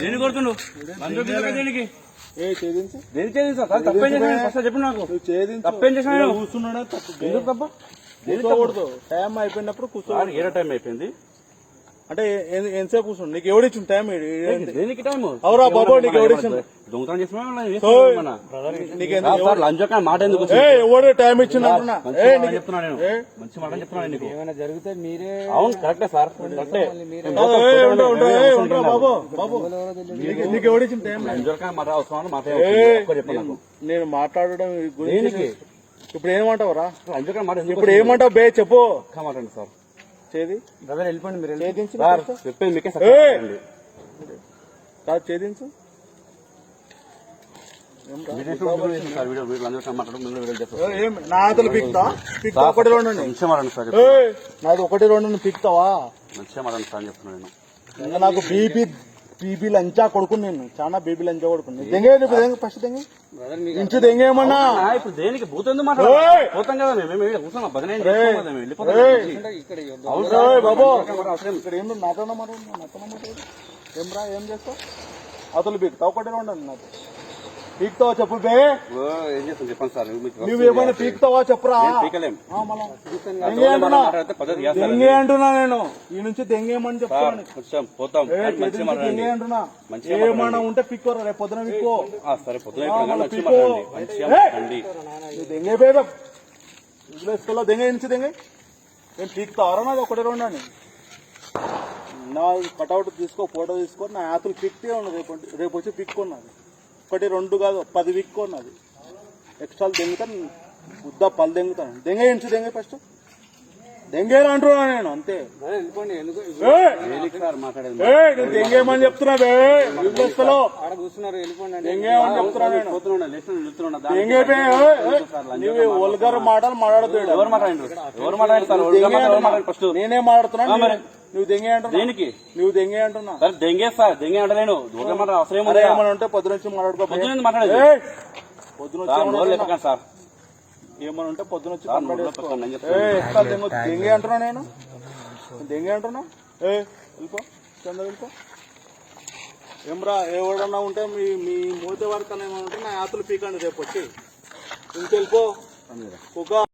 దేని కొడుతుండు? దేనికి? దేని తప్పేం ఫస్ట్ చెప్పు నాకు. తప్పేం? కూర్చున్నాడా తప్పు. ఎందుకు తప్ప? కూర్చోకూడదు. టైం అయిపోయినప్పుడు కూర్చో సార్ ఏదో టైం అయిపోయింది? అంటే ఎంతసేపు కూర్చుండు నీకు ఎవడిచ్చిండు టైం దేనికి? టైం అవురా బాబు, నీకు? దొంగతనం చేసిన మాట ఎందుకు ఎవడు టైం చెప్తున్నా నేను. ఏ? మంచి మాట చెప్తున్నా నీకు. ఏమైనా జరిగితే మీరే అవును కరెక్టే సార్ కరెక్టే బాబు బాబు. నీకు నీకు ఎవడిచ్చిండు టైం లంచం కానీ మాట అవసరం మాట ఏ, ఒక్క చెప్పు నాకు. నేను మాట్లాడడం గురించి ఇప్పుడు మాట ఎందుకు ఇప్పుడు ఏమంటావు? బే చెప్పు. సార్. చేది? బ్రదర్ వెళ్ళిపోండి మీరు సార్ చెప్పేది మీకే! కాదు పిక్తా? పిక్తా ఒకటి రెండు నాది ఒకటి రెండు పిక్తావా? మంచిగా మాట్లాడండి సార్ అని చెప్తున్నాను నేను. ఇంకా నాకు బీపీ బీబీ లంచా కొడుకుని నేను. చాలా బీబీ లంచా కొడుకుని దెంగే ఫస్ట్ దెంగే? ఇంచు దెంగేమన్నా ఇప్పుడు దేనికి? భూత పోతాం కదా మేము. కూర్చున్నాం. బాబు! ఇక్కడ ఏం నాతో మాట్లాడు నాతో మాట్లాడు ఏం రా? ఏం చేస్తావు? అతలు బీక్తా ఒకటి రెండు అండి నాకు పీక్తావా చెప్పు బే? ఓ, ఏం చేస్తాం చెప్పండి సార్ మీకు నువ్వు ఏమైనా పీక్తావా చెప్పురా? దెంగే అంటున్నా. నేను. ఈ నుంచి దెంగేమని సార్ చెప్తాను? పోతాం. దెంగే అంటున్నా? ఏమన్నా ఉంటే పిక్కోరా రేపు పొద్దున పిక్కో. సరే పొద్దున ఇప్పుడు కానీ మంచిగా పీకో. మాట్లాడండి. మంచిగా ఏయ్! మాట్లాడండి. నువ్వు దెంగే నుంచి దెంగ? నేను పీక్తావరా? నాది ఒకటి రెండు అని. నా కటౌట్ తీసుకో ఫోటో తీసుకో నా ఆతులు పిక్తే ఉన్నది రేపు రేపు వచ్చి పిక్కున్నది ఒకటి రెండు కాదు పది పిక్కున్నది ఎక్స్ట్రా దెంగుతాను బుద్ధ పళ్ళు దెంగుతాను. దెంగ ఇంచు దెంగ ఫస్ట్? దెంగేరా అంటున్నా నేను అంతే. దెంగేమని చెప్తున్నా బే యూజ్లెస్లో ఆడ కూర్చున్నారు వెళ్ళిపోండి అంటే దెంగేమని చెప్తున్నా దెంగే ఒల్గర్ మాటలు మాట్లాడదు ఎవరు నేనే మాట్లాడుతున్నా? ఆ, మరి. నువ్వు దెంగే అంటున్నా? దేనికి? నువ్వు దెంగే అంటున్నా? సార్ దెంగే సార్ దెంగే అంటలేను దూరం మాట అవసరం అరే ఏముంది ఏమైనా ఉంటే పొద్దు నుంచి మాట్లాడుకో. పొద్దున మాట్లాడేది. పొద్దున వచ్చి సార్. ఏమన్నా ఉంటే పొద్దున వచ్చి దెంగ అంటున్నా నేను? దెంగే అంటున్నా? ఏ వెళ్ళిపో చంద వెళ్ళిపో. ఏమ్రా ఎవడన్నా ఉంటే మీ మీ మూత వరకు ఏమైనా ఉంటే నా యాత్రలు పీకండి రేపు వచ్చి. ఇంకెళ్ళిపో. ఒక